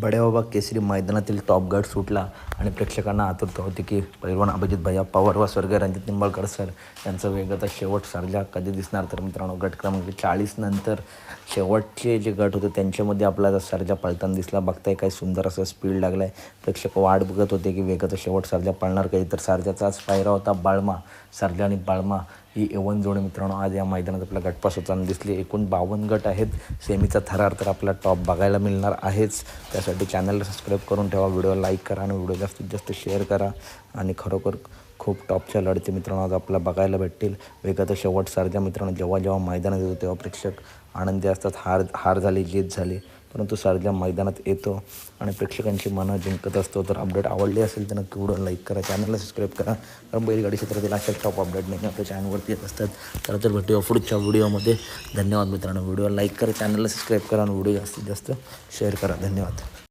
बडेबाबा केसरी मैदानातील top guard सुटला आणि प्रेक्षकांना आतुरता होती की पैलवान अभिजित भैया पवार व स्वर्गीय रणजित निंबाळकर सर यांचा वेगाचा शेवट सर्जा कधी दिसणार? तर मित्रांनो गट क्रमांक चाळीस नंतर शेवटचे जे गट होते त्यांच्यामध्ये आपला सरजा पळताना दिसला. बघताय काय सुंदर असं स्पीड लागला आहे प्रेक्षक वाट बघत होते की वेगाचा शेवट सरजा पळणार काही तर सरजाचाच पायरा होता बाळमा. सरजा आणि बाळमा ही एवन जोडी मित्रांनो आज या मैदानात आपल्या गटपास होताना दिसली. एकूण बावन्न गट आहेत. सेमीचा थरार तर आपला टॉप बघायला मिळणार आहेच. त्यासाठी चॅनलला सबस्क्राईब करून ठेवा. व्हिडिओ लाईक करा आणि व्हिडिओ जास्तीत जास्त शेअर करा. आणि खरोखर खूप टॉपच्या लढती मित्रांनो. आज आपल्याला बघायला भेटतील. वेगाचा शेवट सारख्या मित्रांनो जेव्हा जेव्हा मैदानात येतो तेव्हा प्रेक्षक आनंदी असतात. हार हार झाली जीत झाली. परंतु सारख्या मैदानात येतो आणि प्रेक्षकांची मनं जिंकत असतो. तर अपडेट आवडली असेल तर नक्की व्हिडिओ लाईक करा. चॅनलला सबस्क्राईब करा. कारण बैलगाडी क्षेत्रातील अशा टॉप अपडेट नाही आपल्या चॅनलवरती येत असतात. तर तर भेटूया पुढच्या व्हिडिओमध्ये धन्यवाद मित्रांनो. व्हिडिओ लाईक करा चॅनलला सबस्क्राईब करा आणि व्हिडिओ जास्तीत जास्त शेअर करा. धन्यवाद.